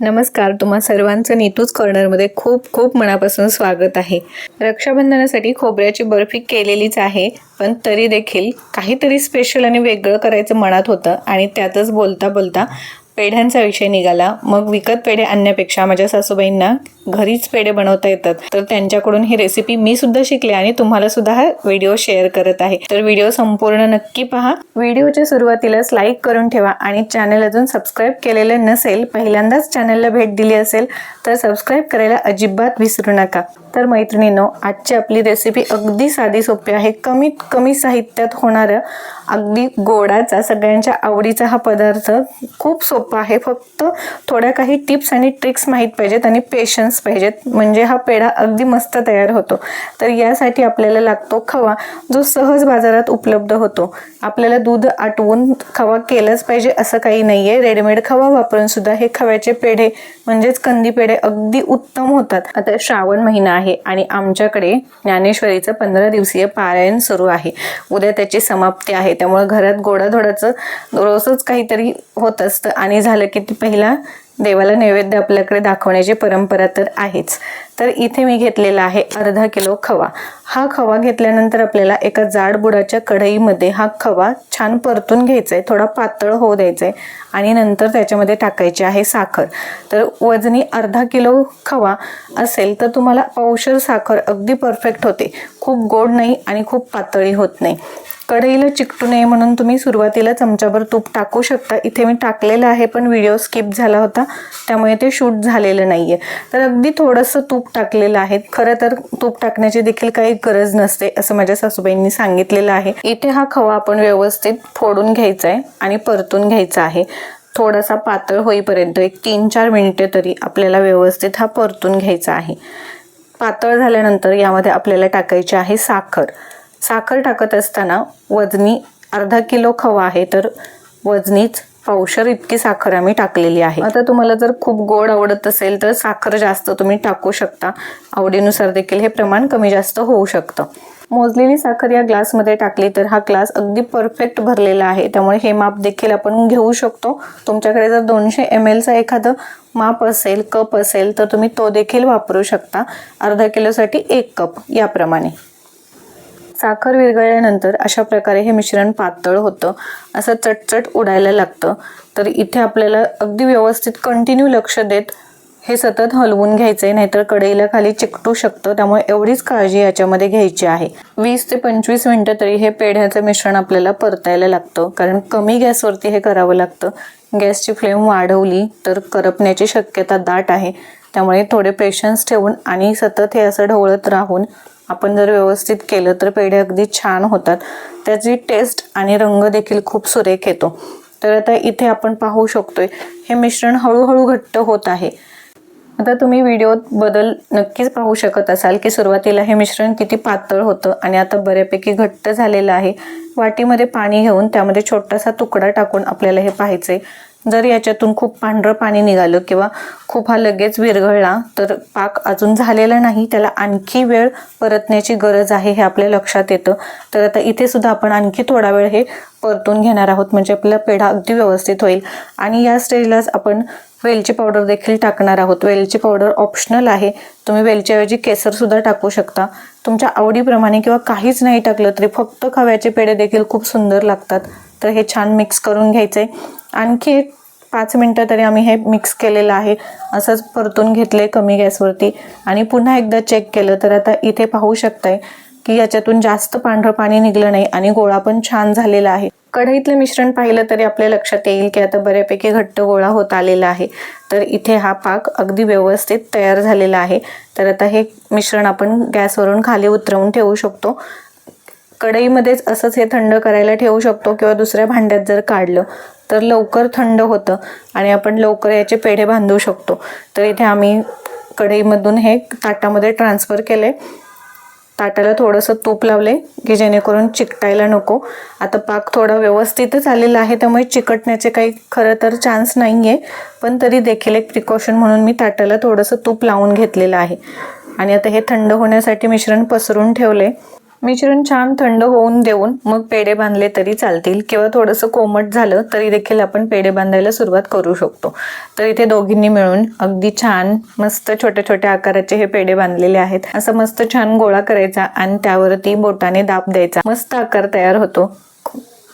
नमस्कार तुम्हा सर्वांचं नीतूच कॉर्नरमध्ये खूप खूप मनापासून स्वागत आहे. रक्षाबंधनासाठी खोबऱ्याची बर्फी केलेलीच आहे पण तरी देखील काहीतरी स्पेशल आणि वेगळं करायचं मनात होतं आणि त्यातच बोलता बोलता पेढ्यांचा विषय निघाला. मग विकत पेढे आणण्यापेक्षा माझ्या सासूबाईंना घरीच पेढे बनवता येतात. तर त्यांच्याकडून ही रेसिपी मी सुद्धा शिकले आणि तुम्हाला सुद्धा हा व्हिडिओ शेअर करत आहे. तर व्हिडिओ संपूर्ण नक्की पहा. व्हिडिओच्या सुरुवातीलाच लाईक करून ठेवा आणि चॅनल अजून सबस्क्राईब केलेलं नसेल पहिल्यांदाच चॅनलला भेट दिली असेल तर सबस्क्राईब करायला अजिबात विसरू नका. तर मैत्रिणींनो आजची आपली रेसिपी अगदी साधी सोपी आहे. कमीत कमी साहित्यात होणारं अगदी गोडाचा सगळ्यांच्या आवडीचा हा पदार्थ खूप सोपा आहे. फक्त थोड्या काही टिप्स आणि ट्रिक्स माहीत पाहिजेत आणि पेशन्स पाहिजेत. म्हणजे हा पेढा अगदी मस्त तयार होतो. तर यासाठी आपल्याला लागतो खवा जो सहज बाजारात उपलब्ध होतो. आपल्याला दूध आटवून खवा केलाच पाहिजे असं काही नाही आहे रेडीमेड खवा वापरून सुद्धा हे खव्याचे पेढे म्हणजेच कंदी पेढे अगदी उत्तम होतात. आता श्रावण महिना आहे. आणि आमच्याकडे ज्ञानेश्वरीचं पंधरा दिवसीय पारायण सुरू आहे. उद्या त्याची समाप्ती आहे. त्यामुळे घरात गोडाधोडाचं रोजच काहीतरी होत असतं. आणि झालं की ती पहिला देवाला नैवेद्य आपल्याकडे दाखवण्याची परंपरा तर आहेच. तर इथे मी घेतलेला आहे अर्धा किलो खवा. हा खवा घेतल्यानंतर आपल्याला एका जाड बुडाच्या कढईमध्ये हा खवा छान परतून घ्यायचा आहे थोडा पातळ होऊ द्यायचा आहे आणि नंतर त्याच्यामध्ये टाकायची आहे साखर. तर वजनी अर्धा किलो खवा असेल तर तुम्हाला पावशर साखर अगदी परफेक्ट होते. खूप गोड नाही आणि खूप पातळी होत नाही. कढईला चिकटू नये म्हणून तुम्ही सुरुवातीला चमच्याभर तूप टाकू शकता. इथे मी टाकलेलं आहे पण व्हिडिओ स्किप झाला होता त्यामुळे ते शूट झालेलं नाही आहे तर अगदी थोडंसं तूप टाकलेलं आहे. खरं तर तूप टाकण्याची देखील काही गरज नसते असं माझ्या सासूबाईंनी सांगितलेलं आहे. इथे हा खवा आपण व्यवस्थित फोडून घ्यायचा आहे आणि परतून घ्यायचा आहे. थोडासा पातळ होईपर्यंत एक तीन चार मिनिटे तरी आपल्याला व्यवस्थित हा परतून घ्यायचा आहे. पातळ झाल्यानंतर यामध्ये आपल्याला टाकायची आहे साखर. साखर टाकत असताना वजनी अर्धा किलो खवा आहे तर वजनीच पावशर इतकी साखर आम्ही टाकलेली आहे. आता तुम्हाला जर खूप गोड आवडत असेल तर साखर जास्त तुम्ही टाकू शकता. आवडीनुसार देखील हे प्रमाण कमी जास्त होऊ शकतं. मोजलेली साखर या ग्लासमध्ये टाकली तर हा ग्लास अगदी परफेक्ट भरलेला आहे. त्यामुळे हे माप देखील आपण घेऊ शकतो. तुमच्याकडे जर दोनशे एम एलचा एखादं माप असेल कप असेल तर तुम्ही तो देखील वापरू शकता. अर्धा किलोसाठी एक कप याप्रमाणे. साखर विरघळल्यानंतर अशा प्रकारे हे मिश्रण पातळ होतं. असं चटचट उडायला लागतं. तर इथे आपल्याला अगदी व्यवस्थित कंटिन्यू लक्ष देत हे सतत हलवून घ्यायचे नाहीतर कढईला खाली चिकटू शकतं. त्यामुळे एवढीच काळजी याच्यामध्ये घ्यायची आहे. वीस ते पंचवीस मिनटं तरी हे पेढ्याचं मिश्रण आपल्याला परतायला लागतं. कारण कमी गॅसवरती हे करावं लागतं. गॅसची फ्लेम वाढवली तर करपण्याची शक्यता दाट आहे. त्यामुळे थोडे पेशन्स ठेवून आणि सतत हे असं ढवळत राहून आपण जर व्यवस्थित केलं तर पेढे अगदी छान होतात. त्याची टेस्ट आणि रंग देखील खूप सुरेख येतो. तर आता इथे आपण पाहू शकतोय हे मिश्रण हळूहळू घट्ट होत आहे. आता तुम्ही व्हिडिओत बदल नक्कीच पाहू शकत असाल की सुरुवातीला हे मिश्रण किती पातळ होतं आणि आता बऱ्यापैकी घट्ट झालेलं आहे. वाटीमध्ये पाणी घेऊन त्यामध्ये छोटासा तुकडा टाकून आपल्याला हे पाहायचे जर याच्यातून खूप पांढरं पाणी निघालं किंवा खूप हा लगेच विरघळला तर पाक अजून झालेला नाही. त्याला आणखी वेळ परतण्याची गरज आहे हे आपल्या लक्षात येतं. तर आता इथे सुद्धा आपण आणखी थोडा वेळ हे परतून घेणार आहोत म्हणजे आपला पेढा अगदी व्यवस्थित होईल. आणि या स्टेजलाच आपण वेलची पावडर देखील टाकणार आहोत. वेलची पावडर ऑप्शनल आहे. तुम्ही वेलच्याऐवजी केसरसुद्धा टाकू शकता. तुमच्या आवडीप्रमाणे किंवा काहीच नाही टाकलं तरी फक्त खव्याचे पेढे देखील खूप सुंदर लागतात. तर हे छान मिक्स करून घ्यायचे आणखी एक पाच मिनटं तरी आम्ही हे मिक्स केलेलं आहे. असंच परतून घेतले कमी गॅसवरती. आणि पुन्हा एकदा चेक केलं तर आता इथे पाहू शकताय की याच्यातून जास्त पांढरं पाणी निघलं नाही आणि गोळा पण छान झालेला आहे. कढईतलं मिश्रण पाहिलं तरी आपल्या लक्षात येईल की आता बऱ्यापैकी घट्ट गोळा होत आलेला आहे. तर इथे हा पाक अगदी व्यवस्थित तयार झालेला आहे. तर आता हे मिश्रण आपण गॅसवरून खाली उतरवून ठेवू शकतो. कढईमध्येच असंच हे थंड करायला ठेवू शकतो किंवा दुसऱ्या भांड्यात जर काढलं तर लवकर थंड होतं आणि आपण लवकर याचे पेढे बांधू शकतो. तर इथे आम्ही कढईमधून हे ताटामध्ये ट्रान्सफर केले ताटाला थोडंसं तूप लावले की जेणेकरून चिकटायला नको. आता पाक थोडा व्यवस्थितच आलेला आहे त्यामुळे चिकटण्याचे काही खरं तर चान्स नाही आहे पण तरी देखील एक प्रिकॉशन म्हणून मी ताटाला थोडंसं तूप लावून घेतलेलं आहे. आणि आता हे थंड होण्यासाठी मिश्रण पसरून ठेवले मिश्रण छान थंड होऊन देऊन मग पेढे बांधले तरी चालतील. किंवा थोडंसं कोमट झालं तरी देखील आपण पेढे बांधायला सुरुवात करू शकतो. तर इथे दोघींनी मिळून अगदी छान मस्त छोट्या छोट्या आकाराचे हे पेढे बांधलेले आहेत. असं मस्त छान गोळा करायचा आणि त्यावरती बोटाने दाब द्यायचा. मस्त आकार तयार होतो.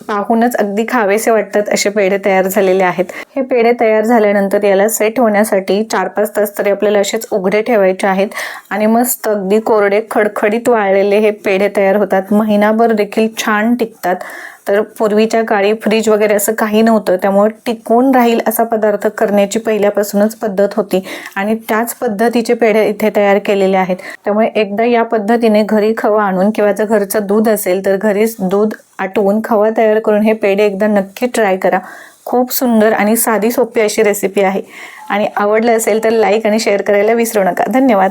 पाहूनच अगदी खावेसे वाटतात असे पेढे तयार झालेले आहेत. हे पेढे तयार झाल्यानंतर याला सेट होण्यासाठी चार पाच तास तरी आपल्याला असेच उघडे ठेवायचे आहेत आणि मस्त अगदी कोरडे खडखडीत वाळलेले हे पेढे तयार होतात. महिनाभर देखील छान टिकतात. तर पूर्वीच्या काळी फ्रीज वगैरे असं काही नव्हतं. त्यामुळे टिकून राहील असा पदार्थ करण्याची पहिल्यापासूनच पद्धत होती. आणि त्याच पद्धतीचे पेढे इथे तयार केलेले आहेत. त्यामुळे एकदा या पद्धतीने घरी खवा आणून किंवा जर घरचं दूध असेल तर घरीच दूध आटवून खवा तयार करून हे पेढे एकदा नक्की ट्राय करा. खूप सुंदर आणि साधी सोपी अशी रेसिपी आहे. आणि आवडलं असेल तर लाईक आणि शेअर करायला विसरू नका. धन्यवाद.